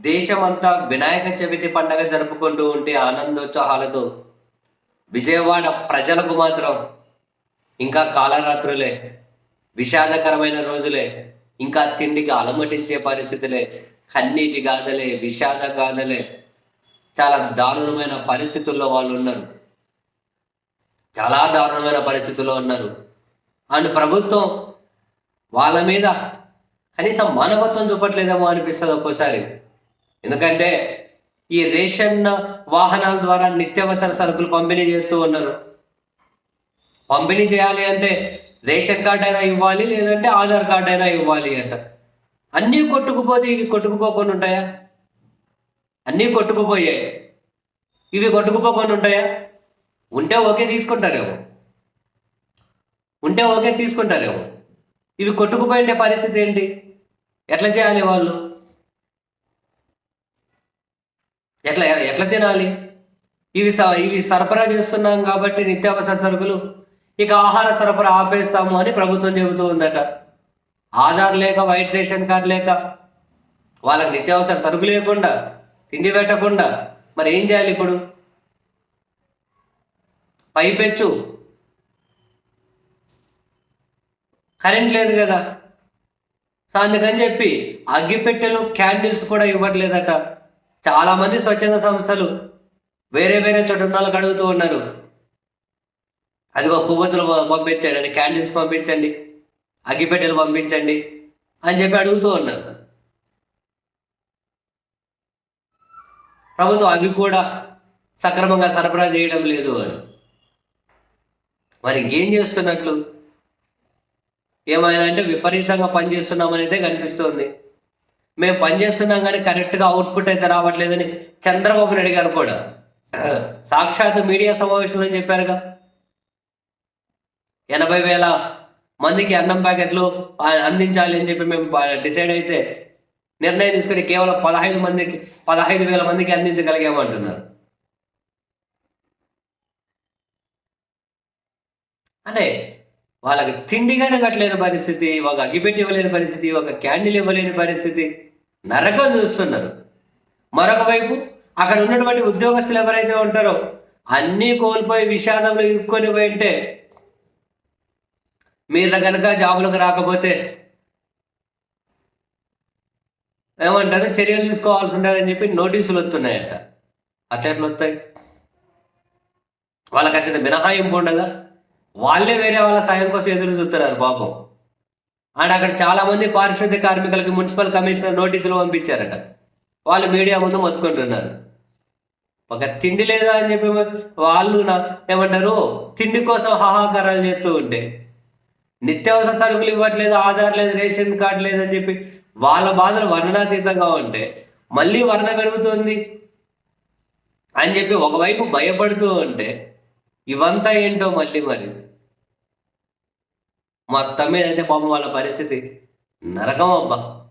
దేశమంతా వినాయక చవితి పండగ జరుపుకుంటూ ఉంటే ఆనందోత్సాహాలతో విజయవాడ ప్రజలకు మాత్రం ఇంకా కాలరాత్రులే విషాదకరమైన రోజులే ఇంకా తిండికి అలమటించే పరిస్థితులే కన్నీటి గాథలే విషాద గాథలే. చాలా దారుణమైన పరిస్థితుల్లో వాళ్ళు ఉన్నారు. చాలా దారుణమైన పరిస్థితుల్లో ఉన్నారు. అండ్ ప్రభుత్వం వాళ్ళ మీద కనీసం మానవత్వం చూపట్లేదేమో అనిపిస్తుంది ఒక్కోసారి. ఎందుకంటే ఈ రేషన్ వాహనాల ద్వారా నిత్యావసర సరుకులు పంపిణీ చేస్తూ ఉన్నారు. పంపిణీ చేయాలి అంటే రేషన్ కార్డు అయినా ఇవ్వాలి లేదంటే ఆధార్ కార్డ్ అయినా ఇవ్వాలి అంట. అన్నీ కొట్టుకుపోతే ఇవి కొట్టుకుపోకుండా ఉంటాయా? అన్నీ కొట్టుకుపోయాయి. ఇవి కొట్టుకుపోకుండా ఉంటాయా? ఉంటే ఓకే తీసుకుంటారేమో. ఉంటే ఓకే తీసుకుంటారేమో. ఇవి కొట్టుకుపోయిండే పరిస్థితి ఏంటి? ఎట్లా చేయాలి వాళ్ళు? ఎట్లా ఎట్లా తినాలి? ఇవి స- ఇవి సరఫరా చేస్తున్నాం కాబట్టి నిత్యావసర సరుకులు ఇక ఆహార సరఫరా ఆపేస్తాము అని ప్రభుత్వం చెబుతూ ఉందట. ఆధార్ లేక వైట్ రేషన్ కార్డు లేక వాళ్ళకి నిత్యావసర సరుకు లేకుండా తిండి పెట్టకుండా మరి ఏం చేయాలి ఇప్పుడు? పైపెచ్చు. కరెంట్ లేదు కదా. సో అందుకని చెప్పి అగ్గిపెట్టెలు క్యాండిల్స్ కూడా ఇవ్వట్లేదట. చాలామంది స్వచ్ఛంద సంస్థలు వేరే వేరే చోట వాళ్ళకి అడుగుతూ ఉన్నారు. అదిగో కొవ్వొత్తులు పంపించండి పంపించండి క్యాండిల్స్ పంపించండి అగ్గిపెట్టెలు పంపించండి అని చెప్పి అడుగుతూ ఉన్నారు. ప్రభుత్వం అవి కూడా సక్రమంగా సరఫరా చేయడం లేదు అని. మరి ఇంకేం చేస్తున్నట్లు? ఏమైనా అంటే విపరీతంగా పనిచేస్తున్నామని అయితే కనిపిస్తుంది. మేము పనిచేస్తున్నాం కానీ కరెక్ట్గా అవుట్పుట్ అయితే రావట్లేదని చంద్రబాబు నాయుడు గారు కూడా. సాక్షాత్ మీడియా సమావేశంలో చెప్పారుగా. ఎనభై వేల మందికి అన్నం ప్యాకెట్లు అందించాలి అని చెప్పి మేము డిసైడ్ అయితే నిర్ణయం తీసుకుని కేవలం పదహైదు మందికి పదహైదు వేల మందికి అందించగలిగామంటున్నారు అంటే వాళ్ళకి తిండిగానే కనగట్లేని పరిస్థితి ఒక అగ్గిపెట్టి ఇవ్వలేని పరిస్థితి ఒక క్యాండిల్ ఇవ్వలేని పరిస్థితి. నరకం చూస్తున్నారు. మరొక వైపు అక్కడ ఉన్నటువంటి ఉద్యోగస్తులు ఎవరైతే ఉంటారో అన్నీ కోల్పోయి విషాదంలో ఇరుక్కొని పోయింటే మీరు కనుక జాబులకు రాకపోతే ఏమంటారు? చర్యలు తీసుకోవాల్సి ఉంటుందని చెప్పి నోటీసులు వస్తున్నాయట. అట్లా ఎట్లా వస్తాయి? వాళ్ళకి అసలు మినహాయింపు ఉండదా? వాళ్ళే వేరే వాళ్ళ సాయం కోసం ఎదురు చూస్తున్నారు పాపం అండ్ అక్కడ చాలా మంది పారిశుద్ధ్య కార్మికులకి మున్సిపల్ కమిషనర్ నోటీసులు పంపించారట. వాళ్ళు మీడియా ముందు మొత్తుకుంటున్నారు. ఒక తిండి లేదా అని చెప్పి వాళ్ళు నా ఏమంటారు? తిండి కోసం హాహాకారాలు చేస్తూ ఉంటే నిత్యావసర సరుకులు ఇవ్వట్లేదు ఆధార్ లేదు రేషన్ కార్డు లేదని చెప్పి వాళ్ళ బాధలు వర్ణనాతీతంగా ఉంటే మళ్ళీ వరద పెరుగుతుంది అని చెప్పి ఒకవైపు భయపడుతూ ఉంటే ఇవంతా ఏంటో మళ్ళీ మరి? మా మీద పాపం వాళ్ళ పరిస్థితి నరకం అబ్బా.